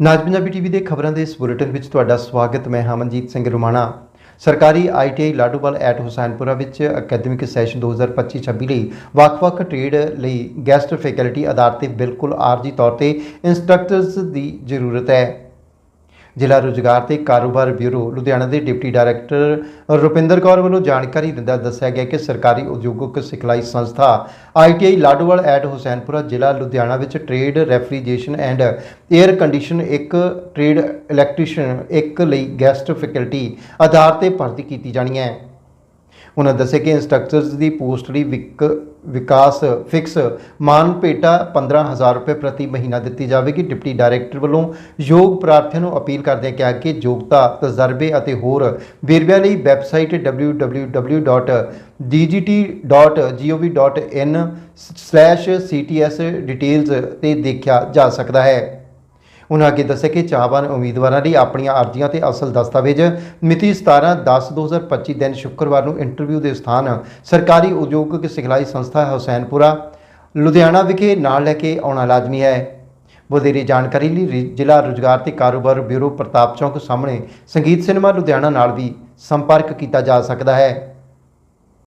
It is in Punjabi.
ਨਾਜ ਪੰਜਾਬੀ ਟੀਵੀ ਦੇ ਖਬਰਾਂ ਦੇ ਇਸ ਬੁਲੇਟਿਨ ਵਿੱਚ ਤੁਹਾਡਾ ਸਵਾਗਤ, ਮੈਂ ਹਮਨਜੀਤ ਸਿੰਘ ਰੁਮਾਣਾ। ਸਰਕਾਰੀ ਆਈਟੀਆਈ ਲਾਡੂਵਾਲ ਐਟ ਹੁਸੈਨਪੁਰਾ ਵਿੱਚ ਅਕੈਡਮਿਕ ਸੈਸ਼ਨ 2025-26 ਲਈ ਵੱਖ-ਵੱਖ ਟ੍ਰੇਡ ਲਈ ਗੈਸਟ ਫੈਕਲਟੀ ਆਧਾਰ ਤੇ ਬਿਲਕੁਲ ਆਰਜੀ ਤੌਰ ਤੇ ਇੰਸਟ੍ਰਕਟਰਸ ਦੀ ਜ਼ਰੂਰਤ ਹੈ। ਜ਼ਿਲ੍ਹਾ ਰੁਜ਼ਗਾਰ ਤੇ ਕਾਰੋਬਾਰ ਬਿਊਰੋ ਲੁਧਿਆਣਾ ਦੇ ਡਿਪਟੀ ਡਾਇਰੈਕਟਰ ਰੁਪਿੰਦਰ ਕੌਰ ਵੱਲੋਂ ਜਾਣਕਾਰੀ ਦਿੰਦਿਆਂ ਦੱਸਿਆ ਗਿਆ ਕਿ ਸਰਕਾਰੀ ਉਦਯੋਗਿਕ ਸਿਖਲਾਈ ਸੰਸਥਾ ਆਈਟੀਆਈ ਲਾਡੋਵਾਲ ਐਟ ਹੁਸੈਨਪੁਰਾ ਜ਼ਿਲ੍ਹਾ ਲੁਧਿਆਣਾ ਵਿੱਚ trade refrigeration and air condition ਇੱਕ ਟ੍ਰੇਡ ਇਲੈਕਟ੍ਰੀਸ਼ੀਅਨ ਇੱਕ ਲਈ ਗੈਸਟ ਫੈਕਲਟੀ ਆਧਾਰ ਤੇ ਭਰਤੀ ਕੀਤੀ ਜਾਣੀ ਹੈ। ਉਹਨਾਂ ਦੱਸਿਆ ਕਿ ਇੰਸਟ੍ਰਕਟਰਸ ਦੀ ਪੋਸਟ ਲਈ ਵਿਕ, ਵਿਕਾਸ ਫਿਕਸ ਮਾਨ ਭੇਟਾ 15000 ਰੁਪਏ ਪ੍ਰਤੀ ਮਹੀਨਾ ਦਿੱਤੀ ਜਾਵੇਗੀ। ਡਿਪਟੀ ਡਾਇਰੈਕਟਰ ਵੱਲੋਂ ਯੋਗ ਪ੍ਰਾਰਥੀਆਂ ਨੂੰ ਅਪੀਲ ਕਰਦਿਆਂ ਕਿਹਾ ਕਿ ਯੋਗਤਾ, ਤਜਰਬੇ ਅਤੇ ਹੋਰ ਵੇਰਵਿਆਂ ਲਈ ਵੈਬਸਾਈਟ www.dgt.gov.in/cts ਡਿਟੇਲਸ ਤੇ ਦੇਖਿਆ ਜਾ ਸਕਦਾ ਹੈ। ਉਹਨਾਂ ਅੱਗੇ ਦੱਸਿਆ ਕਿ ਚਾਹਵਾਨ ਉਮੀਦਵਾਰਾਂ ਲਈ ਆਪਣੀਆਂ ਅਰਜ਼ੀਆਂ ਤੇ ਅਸਲ ਦਸਤਾਵੇਜ਼ ਮਿਤੀ 17/10/2025 ਦਿਨ ਸ਼ੁੱਕਰਵਾਰ ਨੂੰ ਇੰਟਰਵਿਊ ਦੇ ਸਥਾਨ ਸਰਕਾਰੀ ਉਦਯੋਗਿਕ ਸਿਖਲਾਈ ਸੰਸਥਾ ਹੁਸੈਨਪੁਰਾ, ਲੁਧਿਆਣਾ ਵਿਖੇ ਨਾਲ ਲੈ ਕੇ ਆਉਣਾ ਲਾਜ਼ਮੀ ਹੈ। ਵਧੇਰੇ ਜਾਣਕਾਰੀ ਲਈ ਰਿ- ਜ਼ਿਲ੍ਹਾ ਰੁਜ਼ਗਾਰ ਤੇ ਕਾਰੋਬਾਰ ਬਿਊਰੋ ਪ੍ਰਤਾਪ ਚੌਂਕ ਸਾਹਮਣੇ ਸੰਗੀਤ ਸਿਨੇਮਾ ਲੁਧਿਆਣਾ ਨਾਲ ਵੀ ਸੰਪਰਕ ਕੀਤਾ ਜਾ ਸਕਦਾ ਹੈ।